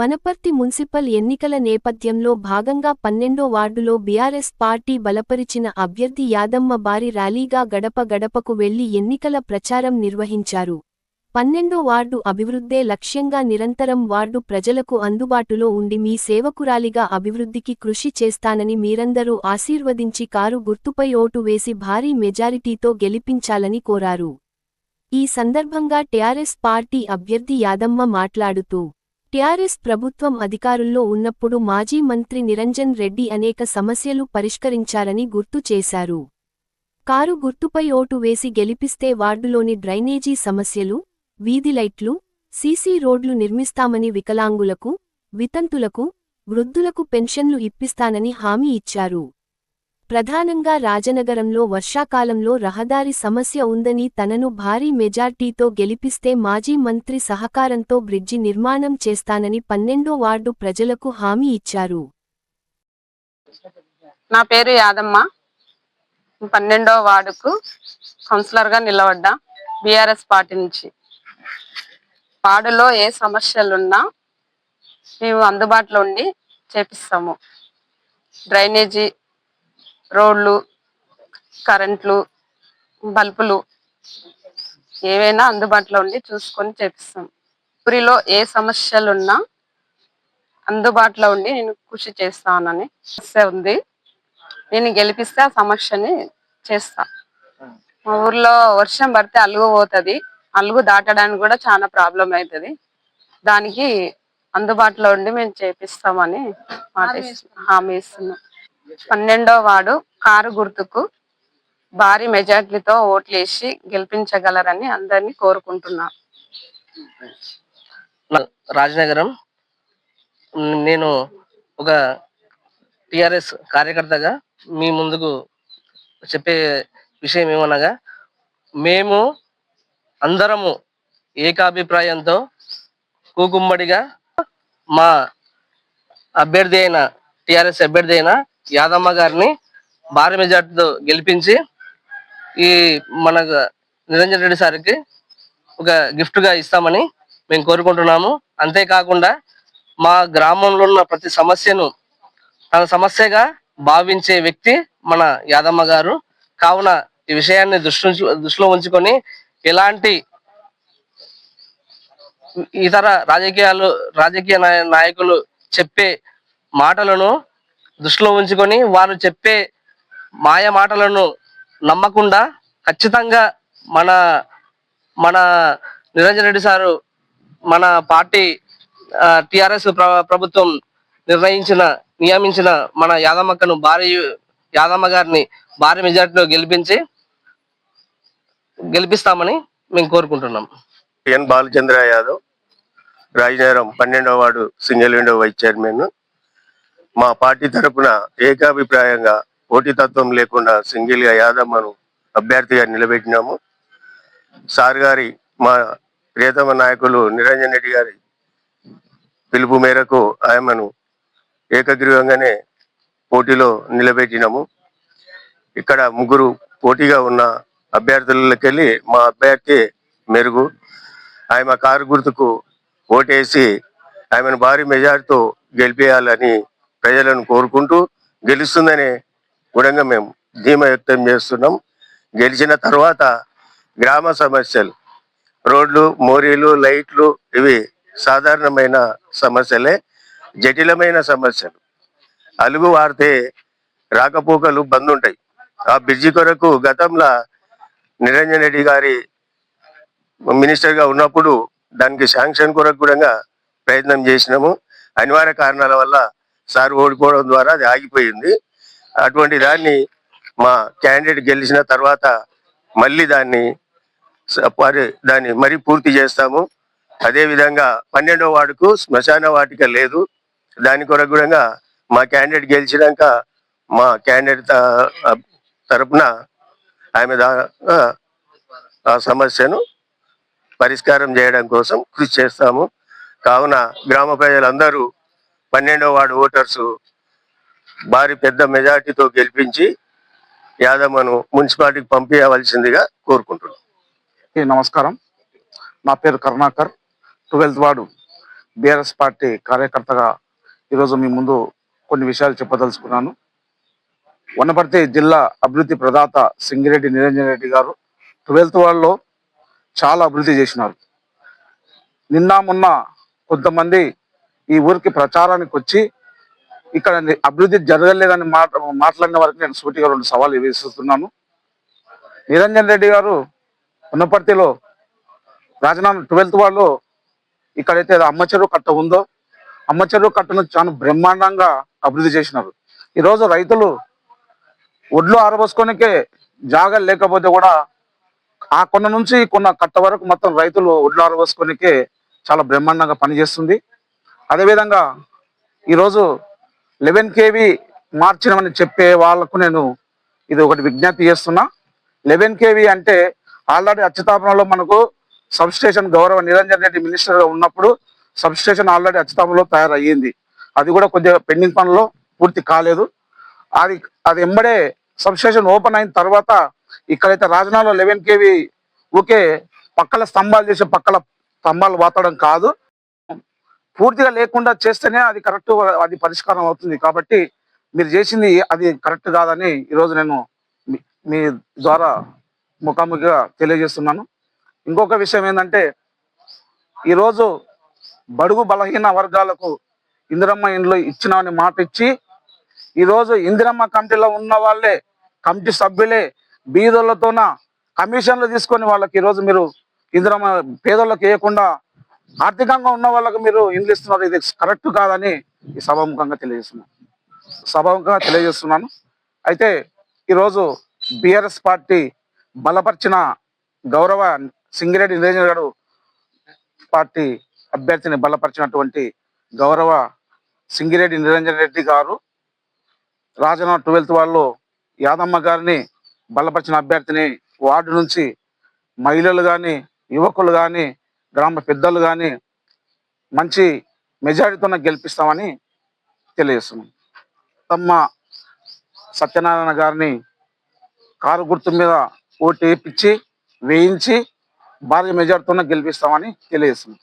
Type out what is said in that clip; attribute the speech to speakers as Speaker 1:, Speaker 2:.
Speaker 1: Wanaparthy municipal ఎన్నికల నేపథ్యంలో భాగంగా పన్నెండో వార్డులో బీఆర్ఎస్ పార్టీ బలపరిచిన అభ్యర్థి యాదమ్మ బారి ర్యాలీగా గడప గడపకు వెళ్ళి ఎన్నికల ప్రచారం నిర్వహించారు. పన్నెండో వార్డు అభివృద్ధే లక్ష్యంగా నిరంతరం వార్డు ప్రజలకు అందుబాటులో ఉండి మీ సేవకురాలిగా అభివృద్ధికి కృషి చేస్తానని మీరందరూ ఆశీర్వదించి కారు గుర్తుపై ఓటు వేసి భారీ మెజారిటీతో గెలిపించాలని కోరారు. ఈ సందర్భంగా టీఆర్ఎస్ పార్టీ అభ్యర్థి యాదమ్మ మాట్లాడుతూ టీఆర్ఎస్ ప్రభుత్వం అధికారుల్లో ఉన్నప్పుడు మాజీ మంత్రి నిరంజన్ రెడ్డి అనేక సమస్యలు పరిష్కరించారని గుర్తు చేశారు. కారు గుర్తుపై ఓటు వేసి గెలిపిస్తే వార్డులోని డ్రైనేజీ సమస్యలు వీధి లైట్లు సీసీ రోడ్లు నిర్మిస్తామని వికలాంగులకు వితంతులకు వృద్ధులకు పెన్షన్లు ఇప్పిస్తానని హామీ ఇచ్చారు. ప్రధానంగా రాజనగరంలో వర్షాకాలంలో రహదారి సమస్య ఉందని తనను భారీ మెజార్టీతో గెలిపిస్తే మాజీ మంత్రి సహకారంతో బ్రిడ్జి నిర్మాణం చేస్తానని పన్నెండో వార్డు ప్రజలకు హామీ ఇచ్చారు.
Speaker 2: నా పేరు యాదమ్మ. పన్నెండవ వార్డుకు కౌన్సిలర్గా నిలబడ్డా బీఆర్ఎస్ పార్టీ నుంచి. వార్డులో ఏ సమస్యలున్నా మేము అందుబాటులో ఉండి చేపిస్తాము. డ్రైనేజీ రోడ్లు కరెంట్లు బల్బులు ఏవైనా అందుబాటులో ఉండి చూసుకొని చేపిస్తాం. ఊరిలో ఏ సమస్యలున్నా అందుబాటులో ఉండి నేను కృషి చేస్తానని సమస్య ఉంది. నేను గెలిపిస్తే ఆ సమస్యని చేస్తా. మా ఊర్లో వర్షం పడితే అలుగు పోతుంది. అలుగు దాటడానికి కూడా చాలా ప్రాబ్లం అవుతుంది దానికి అందుబాటులో ఉండి మేము చేపిస్తామని మాట హామీ ఇస్తున్నాం. పన్నెండో వార్డు కారు గుర్తుకు భారీ మెజార్టీతో ఓట్లేసి గెలిపించగలరని అందరినీ కోరుకుంటున్నాను
Speaker 3: రాజనగరం నేను ఒక టిఆర్ఎస్ కార్యకర్తగా మీ ముందుకు చెప్పే విషయం ఏమనగా మేము అందరము ఏకాభిప్రాయంతో కూకుమ్మడిగా మా అభ్యర్థి అయిన టిఆర్ఎస్ అభ్యర్థి అయిన యాదమ్మ గారిని భారీ మెజార్టీతో గెలిపించి ఈ మన నిరంజన్ రెడ్డి సార్కి ఒక గిఫ్ట్గా ఇస్తామని మేము కోరుకుంటున్నాము. అంతేకాకుండా మా గ్రామంలో ఉన్న ప్రతి సమస్యను తన సమస్యగా భావించే వ్యక్తి మన యాదమ్మ గారు. కావున ఈ విషయాన్ని దృష్టి దృష్టిలో ఉంచుకొని ఎలాంటి ఇతర రాజకీయాలు రాజకీయ నాయ- నాయకులు చెప్పే మాటలను దృష్టిలో ఉంచుకొని వారు చెప్పే మాయ మాటలను నమ్మకుండా ఖచ్చితంగా మన మన నిరంజన్ రెడ్డి సారు మన పార్టీ టిఆర్ఎస్ ప్రభుత్వం నిర్ణయించిన నియమించిన మన యాదమ్మక్కను భారీ యాదమ్మ గారిని భారీ మెజార్టీలో గెలిపించి గెలిపిస్తామని మేము కోరుకుంటున్నాం.
Speaker 4: ఎన్ బాలచంద్ర యాదవ్ రాజనగరం పన్నెండవ ward single window vice chairman. మా పార్టీ తరపున ఏకాభిప్రాయంగా పోటీతత్వం లేకుండా సింగిల్గా యాదమ్మను అభ్యర్థిగా నిలబెట్టినాము. సార్ గారి మా ప్రియతమ నాయకులు నిరంజన్ రెడ్డి గారి పిలుపు మేరకు ఆమెను ఏకగ్రీవంగానే పోటీలో నిలబెట్టినాము. ఇక్కడ ముగ్గురు పోటీగా ఉన్న అభ్యర్థులకెళ్ళి మా అభ్యర్థి మెరుగు. ఆమె కారు గుర్తుకు ఓటేసి ఆమెను భారీ మెజార్టీతో గెలిపేయాలని ప్రజలను కోరుకుంటూ గెలుస్తుందనే గుణంగా మేము ధీమా వ్యక్తం చేస్తున్నాం. గెలిచిన తర్వాత గ్రామ సమస్యలు రోడ్లు మోరీలు లైట్లు ఇవి సాధారణమైన సమస్యలే జటిలమైన సమస్యలు. అలుగు వారితే రాకపోకలు బంద్ ఉంటాయి ఆ బ్రిడ్జి కొరకు గతంలో నిరంజన్ రెడ్డి గారి మినిస్టర్గా ఉన్నప్పుడు దానికి శాంక్షన్ కొరకు కూడా ప్రయత్నం చేసినాము. అనివార్య కారణాల వల్ల సార్ ఓడిపోవడం ద్వారా అది ఆగిపోయింది. అటువంటి దాన్ని మా క్యాండిడేట్ గెలిచిన తర్వాత మళ్ళీ దాన్ని స- దాన్ని మరీ పూర్తి చేస్తాము. అదేవిధంగా పన్నెండో వార్డుకు శ్మశాన వాటిక లేదు. దాని కొరకు కూడా మా క్యాండిడేట్ గెలిచినాక మా క్యాండిడేట్ తరపున ఆమె దా ఆ సమస్యను పరిష్కారం చేయడం కోసం కృషి చేస్తాము. కావున గ్రామ ప్రజలందరూ పన్నెండవ వార్డు ఓటర్స్ భారీ పెద్ద మెజార్టీతో గెలిపించి యాదమ్మను మున్సిపాలిటీకి పంపించవలసిందిగా కోరుకుంటున్నాం.
Speaker 5: నమస్కారం. నా పేరు Karunakar. Twelfth ward BRS party కార్యకర్తగా ఈరోజు మీ ముందు కొన్ని విషయాలు చెప్పదలుచుకున్నాను. వనపర్తి జిల్లా అభివృద్ధి ప్రదాత సింగిరెడ్డి నిరంజన్ రెడ్డి గారు ట్వెల్త్ వార్డులో చాలా అభివృద్ధి చేసినారు. నిన్న మొన్న కొంతమంది ఈ ఊరికి ప్రచారానికి వచ్చి ఇక్కడ అభివృద్ధి జరగలేదని మాట మాట్లాడిన వరకు నేను సూటిగా రెండు సవాళ్ళు వేస్తున్నాను నిరంజన్ రెడ్డి గారు ఉన్నపర్తిలో రాజనామ ట్వెల్త్ వాళ్ళు ఇక్కడైతే అమ్మ చెరువు కట్ట ఉందో అమ్మ చెరువు కట్టను చాలా బ్రహ్మాండంగా అభివృద్ధి చేసినారు. ఈరోజు రైతులు ఒడ్లు ఆరబోసుకోనికే జాగా లేకపోతే కూడా ఆ కొన్న నుంచి ఈ కొన్న కట్ట వరకు మొత్తం రైతులు ఒడ్లు ఆరబోసుకోనికే చాలా బ్రహ్మాండంగా పనిచేస్తుంది. అదేవిధంగా ఈరోజు లెవెన్ కేవీ మార్చినామని చెప్పే వాళ్ళకు నేను ఇది ఒకటి విజ్ఞప్తి చేస్తున్నా. లెవెన్ కేవీ అంటే ఆల్రెడీ అచ్యుతాపురంలో మనకు సబ్స్టేషన్ గౌరవ నిరంజన్ రెడ్డి మినిస్టర్గా ఉన్నప్పుడు సబ్స్టేషన్ ఆల్రెడీ అచ్యుతాపురంలో తయారయ్యింది. అది కూడా కొద్దిగా పెండింగ్ పనులు పూర్తి కాలేదు. అది అది ఎంబడే సబ్స్టేషన్ ఓపెన్ అయిన తర్వాత ఇక్కడైతే రాజనాలో లెవెన్ కేవీ ఊకే పక్కల స్తంభాలు చేసే పక్కల స్తంభాలు వాతడం కాదు. పూర్తిగా లేకుండా చేస్తేనే అది కరెక్ట్ అది పరిష్కారం అవుతుంది. కాబట్టి మీరు చేసింది అది కరెక్ట్ కాదని ఈరోజు నేను మీ- మీ ద్వారా ముఖాముఖిగా తెలియజేస్తున్నాను. ఇంకొక విషయం ఏంటంటే ఈరోజు బడుగు బలహీన వర్గాలకు ఇందిరమ్మ ఇండ్లు ఇచ్చినామని మాట ఇచ్చి ఈరోజు ఇందిరమ్మ కమిటీలో ఉన్న వాళ్ళే కమిటీ సభ్యులే బీదోళ్ళతోన కమిషన్లు తీసుకొని వాళ్ళకి ఈరోజు మీరు ఇందిరమ్మ పేదోళ్ళకి వేయకుండా ఆర్థికంగా ఉన్న వాళ్ళకు మీరు ఇండ్లు ఇస్తున్నారు ఇది కరెక్ట్ కాదని ఈ సభాముఖంగా తెలియజేస్తున్నాను. సభాముఖంగా తెలియజేస్తున్నాను. అయితే ఈరోజు బిఆర్ఎస్ పార్టీ బలపరిచిన గౌరవ సింగిరెడ్డి నిరంజన్ గారు పార్టీ అభ్యర్థిని బలపరిచినటువంటి గౌరవ సింగిరెడ్డి నిరంజన్ రెడ్డి గారు రాజన ట్వెల్త్ వాళ్ళు యాదమ్మ గారిని బలపరిచిన అభ్యర్థిని వార్డు నుంచి మహిళలు కానీ యువకులు కానీ గ్రామ పెద్దలు కానీ మంచి మెజారిటీతో గెలిపిస్తామని తెలియజేస్తున్నాం. తమ్మ సత్యనారాయణ గారిని కారు గుర్తు మీద ఓటు వేయించి వేయించి భారీ మెజార్టీతో గెలిపిస్తామని తెలియజేస్తున్నాం.